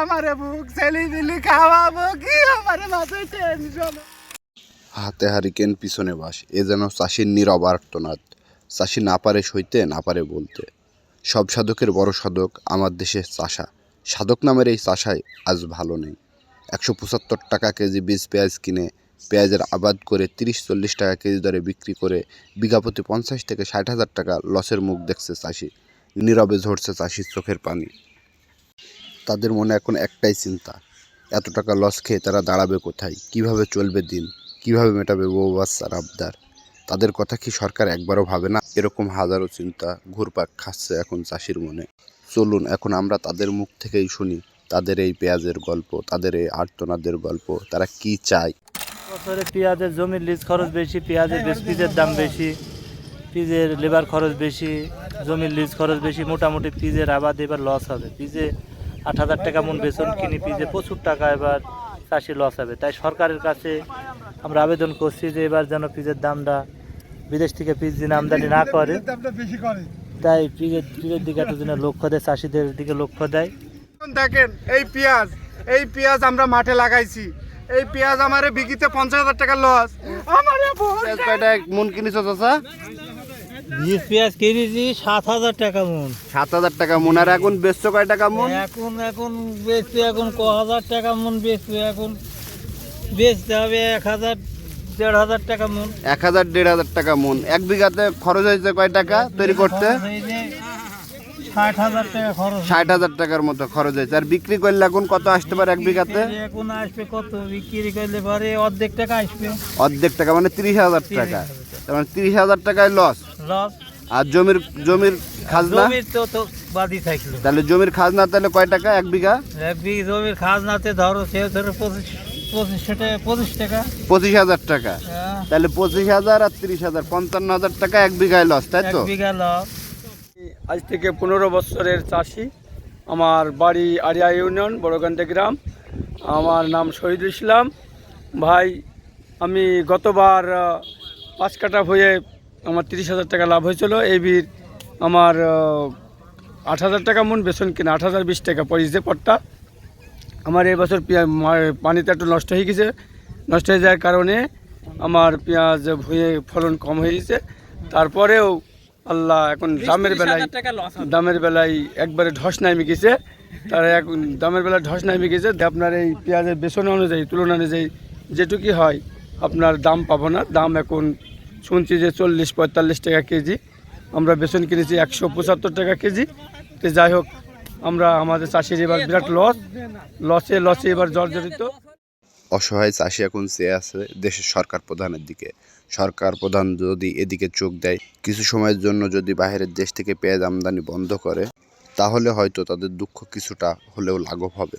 আমারে বুক দিলি খাওয়াবো, কি মাথায় টেনশন হাতে হারিকেন পিছনে বাস, এ যেন চাষির নীরব আর্তনাদ। চাষি না পারে সইতে, না পারে বলতে। সব সাধকের বড় সাধক আমার দেশে চাষা। সাধক নামের এই চাষায় আজ ভালো নেই। একশো পঁচাত্তর টাকা কেজি বীজ পেঁয়াজ কিনে, পেঁয়াজের আবাদ করে তিরিশ চল্লিশ টাকা কেজি দরে বিক্রি করে, বিঘা প্রতি পঞ্চাশ থেকে ষাট হাজার টাকা লসের মুখ দেখছে চাষি। নীরবে ঝরছে চাষির চোখের পানি। তাদের মনে এখন একটাই চিন্তা, এত টাকা লস খেয়ে তারা দাঁড়াবে কোথায়? কীভাবে চলবে দিন? কীভাবে মেটাবে বউ, বাচ্চার আবদার? তাদের কথা কি সরকার একবারও ভাবে না? এরকম হাজারো চিন্তা ঘুরপাক খাচ্ছে এখন চাষির মনে। চলুন, এখন আমরা তাদের মুখ থেকেই শুনি, তাদের এই পেঁয়াজের গল্প, তাদের এই আর্তনাদের গল্প, তারা কি চায়? বছরে পেঁয়াজের জমির লিজ খরচ বেশি, পেঁয়াজের বেশ পিজের দাম বেশি পিজের লেবার খরচ বেশি, জমির লিজ খরচ বেশি, মোটামুটি পিজের আবাদ এবার লস হবে। পিজে আট হাজার টাকা মন বেতন কিনি পিজে প্রচুর টাকা এবার চাষি লস হবে। তাই সরকারের কাছে আমরা আবেদন করছি যে এবার যেন পিজের দামটা বিদেশ থেকে পিজ যেন আমদানি না করে। তাই পিজের পিজের দিকে একটু যেন লক্ষ্য দেয় চাষিদের দিকে লক্ষ্য দেয়। দেখেন এই পেঁয়াজ এই পেঁয়াজ আমরা মাঠে লাগাইছি। এই পেঁয়াজ আমারে বিকিতে পঞ্চাশ হাজার টাকা লস আমারে মন কিনেছো চাচা? বীজ পেঁয়াজ কিনেছি সাত হাজার টাকা মন। সাত হাজার টাকা মন। আর এখন বেচছো কয় টাকা মন? এখন এখন বেচবে এখন ক হাজার টাকা মন বেচবে এখন? বেচতে হবে এক হাজার দেড় হাজার টাকা মন। এক হাজার দেড় হাজার টাকা মন। এক বিঘাতে খরচ হয়েছে কয় টাকা তৈরি করতে? ষাট হাজার টাকার মতো খরচ হয়েছে। আর বিক্রি করলে এখন কত আসতে পারে এক বিঘাতে? এখন আসবে কত? বিক্রি করলে পরে অর্ধেক টাকা আসবে। অর্ধেক টাকা মানে তিরিশ হাজার টাকা। মানে তিরিশ হাজার টাকায় লস লস আর জমির জমির খাজনা? জমির তো তো বাদি থাকল। তাহলে জমির খাজনা তাহলে কয় টাকা? এক বিঘা? এক বিঘি জমির খাজনাতে ধরো সে ধরো পঁচিশ টাকা পঁচিশ টাকা। পঁচিশ হাজার টাকা। হ্যাঁ, তাহলে পঁচিশ হাজার আর তিরিশ হাজার পঞ্চান্ন হাজার টাকা এক বিঘায় লস তাই তো? আজ থেকে পনেরো বছরের চাষি আমার বাড়ি আরিয়া ইউনিয়ন বড়কান্তে গ্রাম। আমার নাম শহীদুল ইসলাম। ভাই আমি গতবার পাঁচ কাটা হয়ে আমার তিরিশ হাজার টাকা লাভ হয়েছিল। এই বীর আমার আট হাজার টাকা মন বেসন কিনা আট হাজার বিশ টাকা পড়েছে পটটা। আমার এবছর পানিতে একটু নষ্ট হয়ে গেছে। নষ্ট হয়ে যাওয়ার কারণে আমার পেঁয়াজ ভুঁয়ে ফলন কম হয়ে গেছে। তারপরেও আল্লাহ এখন দামের বেলায় দামের বেলায় একবারে ধস নামে গেছে। তার এখন দামের বেলায় ধস নামে গেছে। আপনার এই পেঁয়াজের বেসন অনুযায়ী তুলনা অনুযায়ী যেটুকুই হয় আপনার দাম পাবো না। দাম এখন শুনছি যে চল্লিশ পঁয়তাল্লিশ টাকা কেজি। আমরা বেসন কিনেছি একশো পঁচাত্তর টাকা কেজি। তো যাই হোক, আমরা আমাদের চাষির এবার বিরাট লস লসে লসে এবার জর্জরিত। অসহায় চাষি এখন চেয়ে আছে দেশের সরকার প্রধানের দিকে। সরকার প্রধান যদি এদিকে চোখ দেয়, কিছু সময়ের জন্য যদি বাইরের দেশ থেকে পেঁয়াজ আমদানি বন্ধ করে, তাহলে হয়তো তাদের দুঃখ কিছুটা হলেও লাঘব হবে।